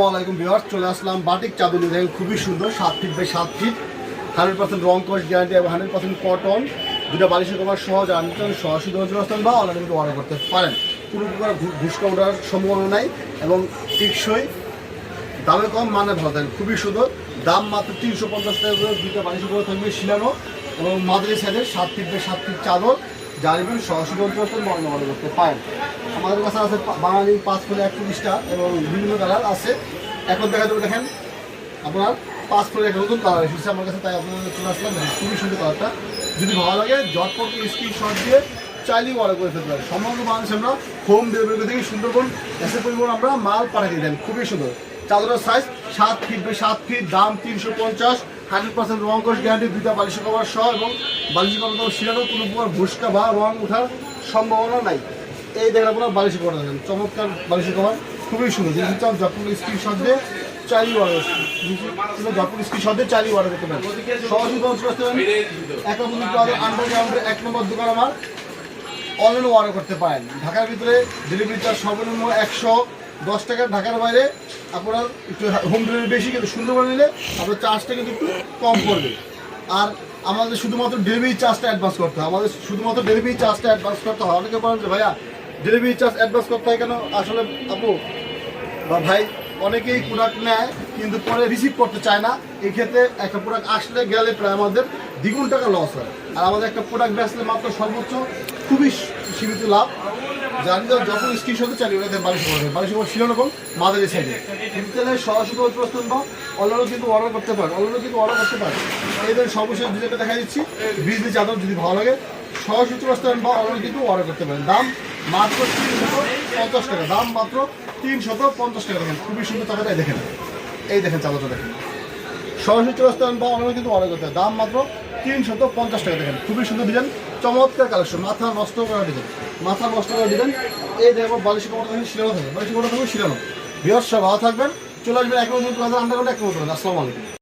আসসালামাইকুম বিহার চলে আসলাম বাটিক চাদর দেখেন খুবই সুন্দর, সাত ফিট বাই সাত ফিট হান্ড্রেড পার্সেন্ট রং কস্ট গ্যারান্টি এবং হান্ড্রেড পার্সেন্ট কটন দুটো বালিশের কভার সহজ আনতেন সরাসরি দর্শন বা অনলাইনে কিন্তু অর্ডার করতে পারেন। কোনো প্রকার ঘুষকা ওঠার সম্ভাবনা নাই এবং টিকসই। দামে কম মানে ভালো। থাকবে খুবই সুন্দর। দাম মাত্র তিনশো পঞ্চাশ টাকা করে দুটো বালিশের কভার থাকবে শিলানো এবং মাদারি সাইডের সাত ফিট বাই সাত ফিট চাদর। যা নেবেন সরাসরি দর্শন বা করতে পারেন। আমাদের কাছে আছে বাঙালি পাঁচ ফুলে একত্রিশটা এবং বিভিন্ন কালার আছে। এখন দেখা যাবে, দেখেন, আপনার পাঁচ ফুলে একটা নতুন কালার এসেছে। আমার কাছে তাই আপনাদের চলে আসলাম। খুবই সুন্দর কালারটা। যদি ভালো লাগে জটপট স্ক্রিনশট দিয়ে চাইলেই অর্ডার করে ফেলতে পারেন। সমগ্র মানুষ আমরা হোম ডেলিভারি থেকে সুন্দরবন এসে পরিমাণ আমরা মাল পাঠিয়ে দেন খুবই সুন্দর। চাদরের সাইজ সাত ফিট বাই সাত ফিট দাম তিনশো পঞ্চাশ। হান্ড্রেড পার্সেন্ট রং কোর্স গ্যারান্টি দুইটা বালিশ কভার সহ এবং বালিশ কভার শিরানো কোনো প্রকার ভুসকা বা রং ওঠার সম্ভাবনা নাই। এই দেখেন আপনার বালিশ কভার দেখেন, চমৎকার বালিশ কভার, খুবই সুন্দর। যদি চান যখন স্ক্রিনশট দিয়ে চাইলেই অর্ডার যখন স্ক্রিনশট দিয়ে চাইলেই অর্ডার করতে পারেন। সহজে পৌঁছে করতে পারেন। একাবন আন্ডারগ্রাউন্ডের এক নম্বর দোকান আমার। অনলাইনে অর্ডার করতে পারেন। ঢাকার ভিতরে ডেলিভারি চার্জ সর্বনিম্ন একশো দশ টাকা ঢাকার বাইরে আপনার একটু হোম ডেলিভারি বেশি কিন্তু সুন্দরবন নিলে আপনার চার্জটা কিন্তু একটু কম পড়বে। আর আমাদের শুধুমাত্র ডেলিভারি চার্জটা অ্যাডভান্স করতে হয়। আমাদের শুধুমাত্র ডেলিভারি চার্জটা অ্যাডভান্স করতে হয়। অনেকে বলেন যে, ভাইয়া ডেলিভারি চার্জ অ্যাডভান্স করতে হয় কেন? আসলে আপু, বা ভাই, অনেকেই প্রোডাক্ট নেয় কিন্তু পরে রিসিভ করতে চায় না। এই ক্ষেত্রে একটা প্রোডাক্ট আসলে গেলে প্রায় আমাদের দ্বিগুণ টাকা লস হয়। আর আমাদের একটা প্রোডাক্ট বেচলে মাত্র সর্বোচ্চ খুবই সীমিত লাভ জানি তো যখন স্ক্রিনশটে চালিয়ে ওদের বাড়ি সময় বাড়ি সময় ছিল রকম মাদারি সাইডে। কিন্তু তাহলে সরাসরি প্রস্তুত বা অনলাইনে কিন্তু অর্ডার করতে পারেন অনলাইনে কিন্তু অর্ডার করতে পারেন। এদের সর্বশেষ ডিজাইনটা দেখা দিচ্ছি। বিজলি চাদর যদি ভালো লাগে, সরাসরি প্রস্তুত বা অনলাইনে কিন্তু অর্ডার করতে পারেন। দাম মাত্র তিনশত পঞ্চাশ টাকা, দাম মাত্র তিনশত পঞ্চাশ টাকা দেখেন। খুবই সুন্দর টাকাটাই দেখেন। এই দেখেন চাদরটা দেখেন। সরাসরি চলে বা অনলাইনে কিন্তু অর্ডার করতে দাম মাত্র তিনশত পঞ্চাশ টাকা দেখেন। খুবই সুন্দর ডিজাইন চমৎকার কালেকশন মাথা নষ্ট করা ডিজাইন মাথা নষ্ট করা ডিজাইন এই দেখো, বালিশ কোটা থাকবে শিরানো থাকে, বালিশ কোটা থাকবে শিরানো সব ভালো থাকবেন। চলে আসবেন এক নতুন প্লাজা আন্ডারগ্রাউন্ড এক নতুন আসসালামু আলাইকুম।